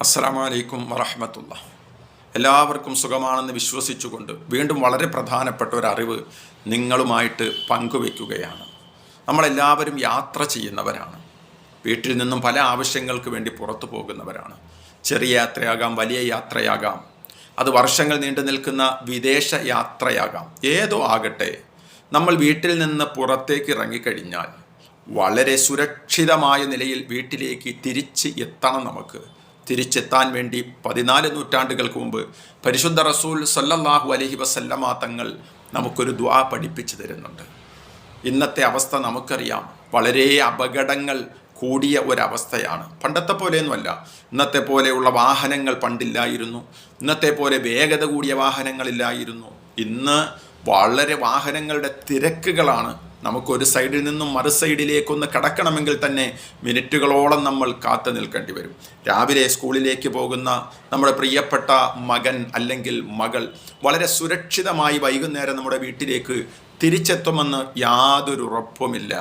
അസ്സലാമു അലൈക്കും വറഹമത്തുള്ള എല്ലാവർക്കും സുഖമാണെന്ന് വിശ്വസിച്ചുകൊണ്ട് വീണ്ടും വളരെ പ്രധാനപ്പെട്ട ഒരു അറിവ് നിങ്ങളുമായിട്ട് പങ്കുവെക്കുകയാണ്. നമ്മളെല്ലാവരും യാത്ര ചെയ്യുന്നവരാണ്. വീട്ടിൽ നിന്നും പല ആവശ്യങ്ങൾക്ക് വേണ്ടി പുറത്തു പോകുന്നവരാണ്. ചെറിയ യാത്രയാകാം വലിയ യാത്രയാകാം. അത് വർഷങ്ങൾ നീണ്ടു നിൽക്കുന്ന വിദേശ യാത്രയാകാം. ഏതോ ആകട്ടെ നമ്മൾ വീട്ടിൽ നിന്ന് പുറത്തേക്ക് ഇറങ്ങിക്കഴിഞ്ഞാൽ വളരെ സുരക്ഷിതമായ നിലയിൽ വീട്ടിലേക്ക് തിരിച്ച് എത്തണം നമുക്ക്. തിരിച്ചെത്താൻ വേണ്ടി പതിനാല് നൂറ്റാണ്ടുകൾക്ക് മുമ്പ് പരിശുദ്ധ റസൂൽ സല്ലല്ലാഹു അലഹി വസല്ലമ തങ്ങൾ നമുക്കൊരു ദ്വാ പഠിപ്പിച്ചു തരുന്നുണ്ട്. ഇന്നത്തെ അവസ്ഥ നമുക്കറിയാം. വളരെ അപകടങ്ങൾ കൂടിയ ഒരവസ്ഥയാണ്. പണ്ടത്തെ പോലെയൊന്നുമല്ല. ഇന്നത്തെ പോലെയുള്ള വാഹനങ്ങൾ പണ്ടില്ലായിരുന്നു. ഇന്നത്തെ പോലെ വേഗത കൂടിയ വാഹനങ്ങളില്ലായിരുന്നു. ഇന്ന് വളരെ വാഹനങ്ങളുടെ തിരക്കുകളാണ് നമുക്കൊരു സൈഡിൽ നിന്നും മറു സൈഡിലേക്കൊന്ന് കടക്കണമെങ്കിൽ തന്നെ മിനിറ്റുകളോളം നമ്മൾ കാത്തു നിൽക്കേണ്ടി വരും. രാവിലെ സ്കൂളിലേക്ക് പോകുന്ന നമ്മുടെ പ്രിയപ്പെട്ട മകൻ അല്ലെങ്കിൽ മകൾ വളരെ സുരക്ഷിതമായി വൈകുന്നേരം നമ്മുടെ വീട്ടിലേക്ക് തിരിച്ചെത്തുമെന്ന് യാതൊരു ഉറപ്പുമില്ല.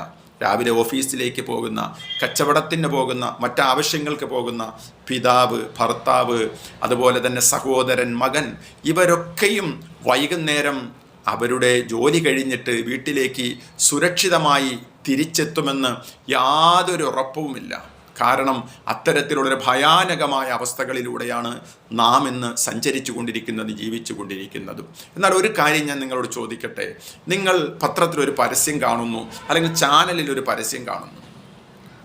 രാവിലെ ഓഫീസിലേക്ക് പോകുന്ന കച്ചവടത്തിന് പോകുന്ന മറ്റാവശ്യങ്ങൾക്ക് പോകുന്ന പിതാവ് ഭർത്താവ് അതുപോലെ തന്നെ സഹോദരൻ മകൻ ഇവരൊക്കെയും വൈകുന്നേരം അവരുടെ ജോലി കഴിഞ്ഞിട്ട് വീട്ടിലേക്ക് സുരക്ഷിതമായി തിരിച്ചെത്തുമെന്ന് യാതൊരു ഉറപ്പുമില്ല. കാരണം അത്തരത്തിലുള്ളൊരു ഭയാനകമായ അവസ്ഥകളിലൂടെയാണ് നാം ഇന്ന് സഞ്ചരിച്ചു കൊണ്ടിരിക്കുന്നത് ജീവിച്ചു കൊണ്ടിരിക്കുന്നതും എന്നാൽ ഒരു കാര്യം ഞാൻ നിങ്ങളോട് ചോദിക്കട്ടെ. നിങ്ങൾ പത്രത്തിലൊരു പരസ്യം കാണുന്നു അല്ലെങ്കിൽ ചാനലിൽ ഒരു പരസ്യം കാണുന്നു.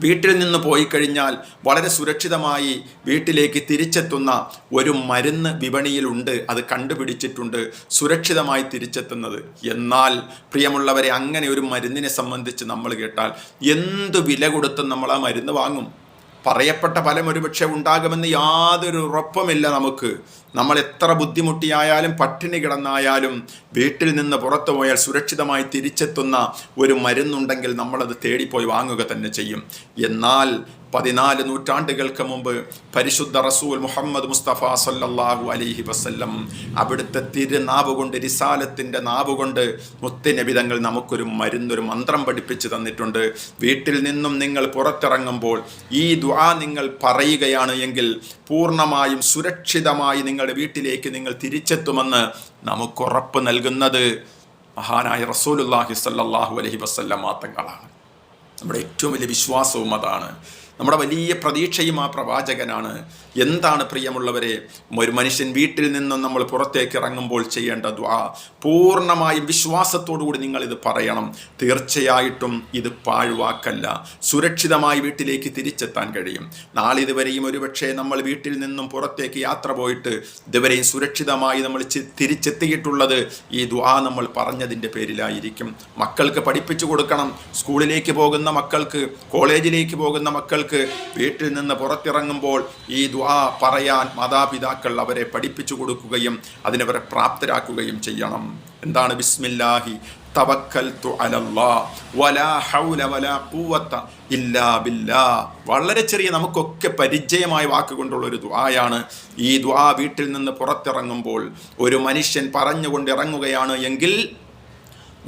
വീട്ടിൽ നിന്ന് പോയി കഴിഞ്ഞാൽ വളരെ സുരക്ഷിതമായി വീട്ടിലേക്ക് തിരിച്ചെത്തുന്ന ഒരു മരുന്ന് വിപണിയിലുണ്ട്. അത് കണ്ടുപിടിച്ചിട്ടുണ്ട്. സുരക്ഷിതമായി തിരിച്ചെത്തുന്നത്. എന്നാൽ പ്രിയമുള്ളവരെ അങ്ങനെ ഒരു മരുന്നിനെ സംബന്ധിച്ച് നമ്മൾ കേട്ടാൽ എന്ത് വില കൊടുത്തും നമ്മൾ ആ മരുന്ന് വാങ്ങും. പറയപ്പെട്ട ഫലം ഒരുപക്ഷെ ഉണ്ടാകുമെന്ന് യാതൊരു ഉറപ്പുമില്ല നമുക്ക്. നമ്മൾ എത്ര ബുദ്ധിമുട്ടിയായാലും പട്ടിണി കിടന്നായാലും വീട്ടിൽ നിന്ന് പുറത്തു പോയാൽ സുരക്ഷിതമായി തിരിച്ചെത്തുന്ന ഒരു മരുന്നുണ്ടെങ്കിൽ നമ്മളത് തേടിപ്പോയി വാങ്ങുക തന്നെ ചെയ്യും. എന്നാൽ പതിനാല് നൂറ്റാണ്ടുകൾക്ക് മുമ്പ് പരിശുദ്ധ റസൂൽ മുഹമ്മദ് മുസ്തഫ സല്ലാഹു അലൈഹി വസ്ല്ലം അവിടുത്തെ തിരുനാവ് കൊണ്ട് റിസാലത്തിന്റെ നാവ് കൊണ്ട് മുത്തിനബിതങ്ങൾ നമുക്കൊരു മരുന്നൊരു മന്ത്രം പഠിപ്പിച്ചു തന്നിട്ടുണ്ട്. വീട്ടിൽ നിന്നും നിങ്ങൾ പുറത്തിറങ്ങുമ്പോൾ ഈ ദ്വാ നിങ്ങൾ പറയുകയാണ് എങ്കിൽ പൂർണമായും സുരക്ഷിതമായി നിങ്ങളുടെ വീട്ടിലേക്ക് നിങ്ങൾ തിരിച്ചെത്തുമെന്ന് നമുക്ക് ഉറപ്പ് നൽകുന്നത് മഹാനായ റസൂലുല്ലാഹി സല്ലാഹു അലഹി വസല്ലം തങ്ങളാണ് നമ്മുടെ ഏറ്റവും വലിയ വിശ്വാസവും അതാണ്. നമ്മുടെ വലിയ പ്രതീക്ഷയും ആ പ്രവാചകനാണ്. എന്താണ് പ്രിയമുള്ളവരെ ഒരു മനുഷ്യൻ വീട്ടിൽ നിന്നും നമ്മൾ പുറത്തേക്ക് ഇറങ്ങുമ്പോൾ ചെയ്യേണ്ട ദ്വാ. പൂർണമായും വിശ്വാസത്തോടുകൂടി നിങ്ങൾ ഇത് പറയണം. തീർച്ചയായിട്ടും ഇത് പാഴ്വാക്കല്ല. സുരക്ഷിതമായി വീട്ടിലേക്ക് തിരിച്ചെത്താൻ കഴിയും. നാളിതുവരെയും ഒരുപക്ഷെ നമ്മൾ വീട്ടിൽ നിന്നും പുറത്തേക്ക് യാത്ര പോയിട്ട് ഇതുവരെയും സുരക്ഷിതമായി നമ്മൾ തിരിച്ചെത്തിയിട്ടുള്ളത് ഈ ദ്വാ നമ്മൾ പറഞ്ഞതിന്റെ പേരിലായിരിക്കും. മക്കൾക്ക് പഠിപ്പിച്ചു കൊടുക്കണം. സ്കൂളിലേക്ക് പോകുന്ന മക്കൾക്ക് കോളേജിലേക്ക് പോകുന്ന മക്കൾക്ക് വീട്ടിൽ നിന്ന് പുറത്തിറങ്ങുമ്പോൾ ഈ ദ്വാ പറയാൻ മാതാപിതാക്കൾ അവരെ പഠിപ്പിച്ചു കൊടുക്കുകയും അതിനവരെ പ്രാപ്തരാക്കുകയും ചെയ്യണം. എന്താണ്? ബിസ്മില്ലാഹി അലല്ലാ വലാ ഹൗല വലാ ഇല്ലാ ബില്ലാ. വളരെ ചെറിയ നമുക്കൊക്കെ പരിചയമായ വാക്കുകൊണ്ടുള്ള ഒരു ദ്വായാണ് ഈ ദ്വാ വീട്ടിൽ നിന്ന് പുറത്തിറങ്ങുമ്പോൾ ഒരു മനുഷ്യൻ പറഞ്ഞുകൊണ്ട് ഇറങ്ങുകയാണ് എങ്കിൽ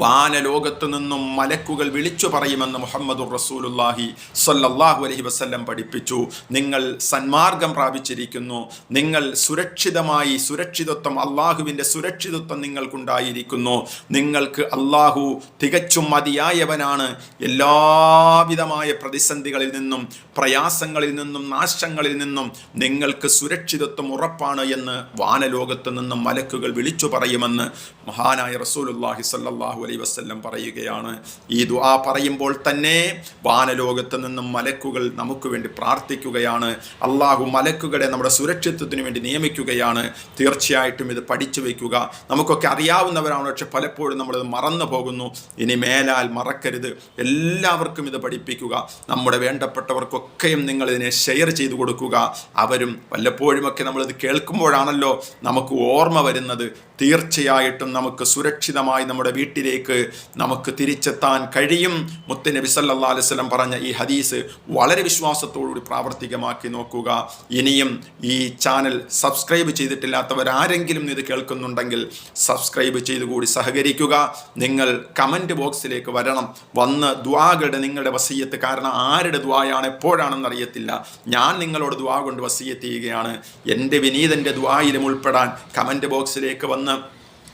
വാനലോകത്തു നിന്നും മലക്കുകൾ വിളിച്ചു പറയുമെന്ന് മുഹമ്മദ് റസൂലുല്ലാഹി സല്ലല്ലാഹു അലൈഹി വസല്ലം പഠിപ്പിച്ചു. നിങ്ങൾ സന്മാർഗം പ്രാപിച്ചിരിക്കുന്നു. നിങ്ങൾ സുരക്ഷിതമായി സുരക്ഷിതത്വം അള്ളാഹുവിന്റെ സുരക്ഷിതത്വം നിങ്ങൾക്കുണ്ടായിരിക്കുന്നു. നിങ്ങൾക്ക് അള്ളാഹു തികച്ചും മതിയായവനാണ്. എല്ലാവിധമായ പ്രതിസന്ധികളിൽ നിന്നും പ്രയാസങ്ങളിൽ നിന്നും നാശങ്ങളിൽ നിന്നും നിങ്ങൾക്ക് സുരക്ഷിതത്വം ഉറപ്പാണ് എന്ന് വാനലോകത്ത് നിന്നും മലക്കുകൾ വിളിച്ചു പറയുമെന്ന് മഹാനായ റസൂലുല്ലാഹി സല്ലല്ലാഹു അലൈഹി വസ്ല്ലം പറയുകയാണ്. ഈ ദുആ പറയുമ്പോൾ തന്നെ വാനലോകത്ത് നിന്നും മലക്കുകൾ നമുക്ക് വേണ്ടി പ്രാർത്ഥിക്കുകയാണ്. അള്ളാഹു മലക്കുകളെ നമ്മുടെ സുരക്ഷിതത്വത്തിന് വേണ്ടി നിയമിക്കുകയാണ്. തീർച്ചയായിട്ടും ഇത് പഠിച്ചു വയ്ക്കുക. നമുക്കൊക്കെ അറിയാവുന്നവരാണ് പക്ഷെ പലപ്പോഴും നമ്മളത് മറന്നു പോകുന്നു. ഇനി മേലാൽ മറക്കരുത്. എല്ലാവർക്കും ഇത് പഠിപ്പിക്കുക. നമ്മുടെ വേണ്ടപ്പെട്ടവർക്കൊക്കെയും നിങ്ങൾ ഇതിനെ ഷെയർ ചെയ്തു കൊടുക്കുക. അവരും വല്ലപ്പോഴുമൊക്കെ നമ്മളിത് കേൾക്കുമ്പോഴാണല്ലോ നമുക്ക് ഓർമ്മ വരുന്നത്. തീർച്ചയായിട്ടും നമുക്ക് സുരക്ഷിതമായി നമ്മുടെ വീട്ടിലേക്ക് നമുക്ക് തിരിച്ചെത്താൻ കഴിയും. മുത്തനബി സല്ലാ അലൈഹി വസല്ലം പറഞ്ഞ ഈ ഹദീസ് വളരെ വിശ്വാസത്തോടുകൂടി പ്രാവർത്തികമാക്കി നോക്കുക. ഇനിയും ഈ ചാനൽ സബ്സ്ക്രൈബ് ചെയ്തിട്ടില്ലാത്തവരാരെങ്കിലും ഇത് കേൾക്കുന്നുണ്ടെങ്കിൽ സബ്സ്ക്രൈബ് ചെയ്തുകൂടി സഹകരിക്കുക. നിങ്ങൾ കമന്റ് ബോക്സിലേക്ക് വരണം. വന്ന് ദ്വാകളുടെ നിങ്ങളുടെ വസീയത്ത് കാരണം ആരുടെ ദ്വായാണ് എപ്പോഴാണെന്ന് അറിയത്തില്ല. ഞാൻ നിങ്ങളോട് ദ്വാ കൊണ്ട് വസീയത്ത് ചെയ്യുകയാണ്. എന്റെ വിനീതന്റെ ദ്വായിലും ഉൾപ്പെടാൻ കമന്റ് ബോക്സിലേക്ക് വന്ന്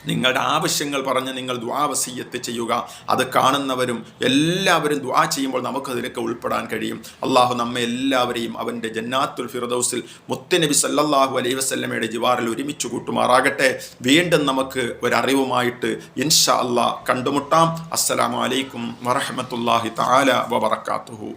നിങ്ങളുടെ ആവശ്യങ്ങൾ പറഞ്ഞ് നിങ്ങൾ ദ്വാവസീയത്ത് ചെയ്യുക. അത് കാണുന്നവരും എല്ലാവരും ദ്വാ ചെയ്യുമ്പോൾ നമുക്കതിലൊക്കെ ഉൾപ്പെടാൻ കഴിയും. അള്ളാഹു നമ്മെ എല്ലാവരെയും അവന്റെ ജന്നാത്തുൽ ഫിറദൌസിൽ മുത്തനബി സല്ലല്ലാഹു അലൈഹി വസല്ലമയുടെ ജിവാറിൽ ഒരുമിച്ച് കൂട്ടുമാറാകട്ടെ. വീണ്ടും നമുക്ക് ഒരറിവുമായിട്ട് ഇൻഷാ അള്ളാഹ് കണ്ടുമുട്ടാം. അസ്സലാമു അലൈക്കും വറഹമത്തല്ലാഹി താല വബറകാതുഹു.